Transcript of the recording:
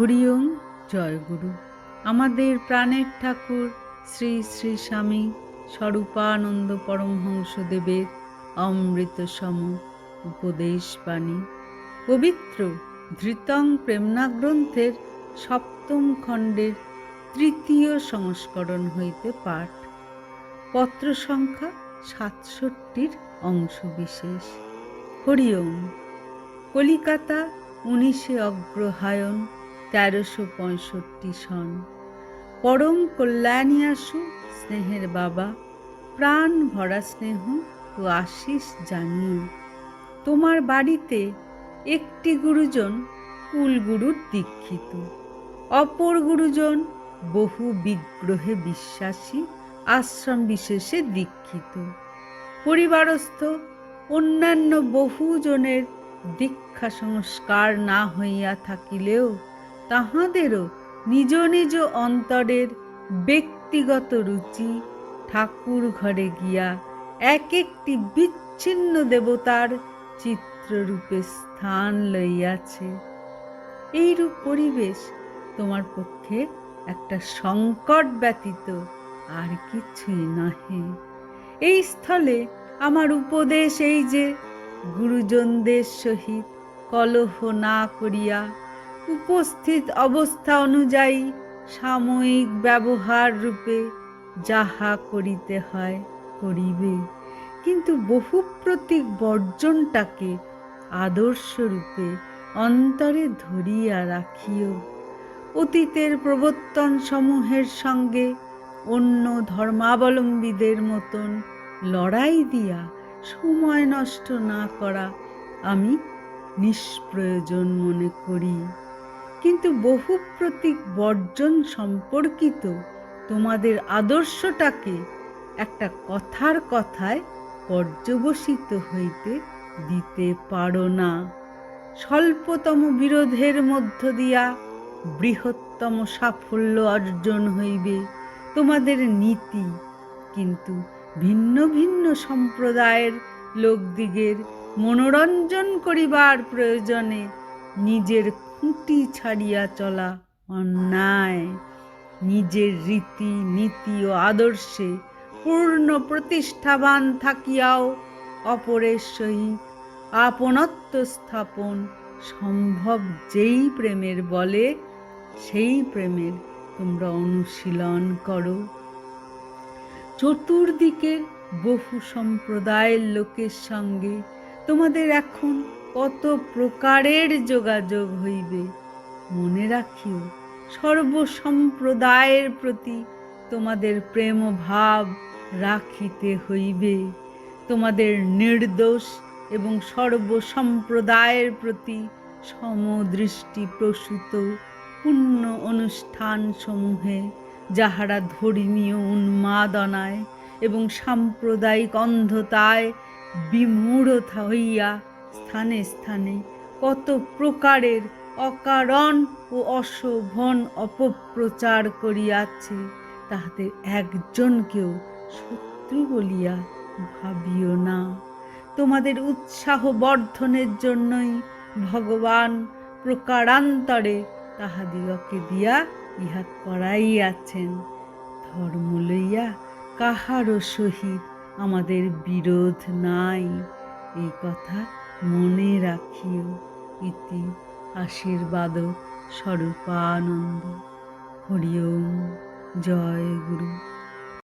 হরিওম, জয় গুরু। আমাদের প্রাণের ঠাকুর শ্রী শ্রী স্বামী স্বরূপানন্দ পরমহংসদেবের অমৃত সম উপদেশ বাণী পবিত্র ধৃতং প্রেমনা গ্রন্থের সপ্তম খণ্ডের তৃতীয় সংস্করণ হইতে পাঠ। পত্র সংখ্যা সাতষট্টির অংশ অংশবিশেষ। হরিওম, কলিকাতা উনিশে অগ্রহায়ণ তেরোশো পঁয়ষট্টি সন। পরম কল্যাণী আসু, স্নেহের বাবা, প্রাণ ভরা স্নেহ ও আশিস জানিও। তোমার বাড়িতে একটি গুরুজন কুলগুরুর দীক্ষিত, অপর গুরুজন বহু বিগ্রহে বিশ্বাসী, আশ্রম বিশেষে দীক্ষিত। পরিবারস্থ অন্যান্য বহুজনের দীক্ষা সংস্কার না হইয়া থাকিলেও তাহাদেরও নিজ নিজ অন্তরের ব্যক্তিগত রুচি ঠাকুর ঘরে গিয়া এক একটি বিচ্ছিন্ন দেবতার চিত্ররূপে স্থান লইয়াছে। এইরূপ পরিবেশ তোমার পক্ষে একটা সংকট ব্যতীত আর কিছুই নহে। এই স্থলে আমার উপদেশ এই যে, গুরুজনদের সহিত কলহ না করিয়া উপস্থিত অবস্থা অনুযায়ী সাময়িক ব্যবহার রূপে যাহা করিতে হয় করিবে। কিন্তু বহু প্রতীক বর্জনটাকে আদর্শ রূপে অন্তরে ধরিয়া রাখিও। অতীতের প্রবর্তন সমূহের সঙ্গে অন্য ধর্মাবলম্বীদের মতন লড়াই দিয়া সময় নষ্ট না করা আমি নিষ্প্রয়োজন মনে করি। কিন্তু বহু প্রতীক বর্জন সম্পর্কিত তোমাদের আদর্শটাকে একটা কথার কথায় পর্যবসিত হইতে দিতে পারো না। স্বল্পতম বিরোধের মধ্য দিয়া বৃহত্তম সাফল্য অর্জন হইবে তোমাদের নীতি, কিন্তু ভিন্ন ভিন্ন সম্প্রদায়ের লোকদিগের মনোরঞ্জন করিবার প্রয়োজনে নিজের খুঁটি ছাড়িয়া চলা অন্যায়। নিজের রীতি, নীতি ও আদর্শে পূর্ণ প্রতিষ্ঠাবান থাকিয়াও অপরের সহিত আপনত্ব স্থাপন সম্ভব যেই প্রেমের বলে, সেই প্রেমের তোমরা অনুশীলন করো। চতুর্দিকের বহু সম্প্রদায়ের লোকের সঙ্গে তোমাদের এখন কত প্রকারের যোগাযোগ হইবে। মনে রাখিও, সর্বসম্প্রদায়ের প্রতি তোমাদের প্রেম ভাব রাখিতে হইবে। তোমাদের নির্দোষ এবং সর্বসম্প্রদায়ের প্রতি সমদৃষ্টি প্রসূত পুণ্য অনুষ্ঠান সমূহে যাহারা ধর্মীয় উন্মাদনায় এবং সাম্প্রদায়িক অন্ধতায় বিমূঢ় হইয়া স্থানে স্থানে কত প্রকারের অকারণ ও অশোভন অপপ্রচার করিয়াছে তাহাদের একজনকেও শত্রু বলিয়া ভাবিও না। তোমাদের উৎসাহ বর্ধনের জন্যই ভগবান প্রকারান্তরে তাহাদিগকে দিয়া ইহা করাইয়াছেন। ধর্ম লইয়া কাহারও সহিত আমাদের বিরোধ নাই। এই কথা মনে রাখিও ইতি আশীর্বাদ স্বরূপানন্দ। হরিওম জয় গুরু।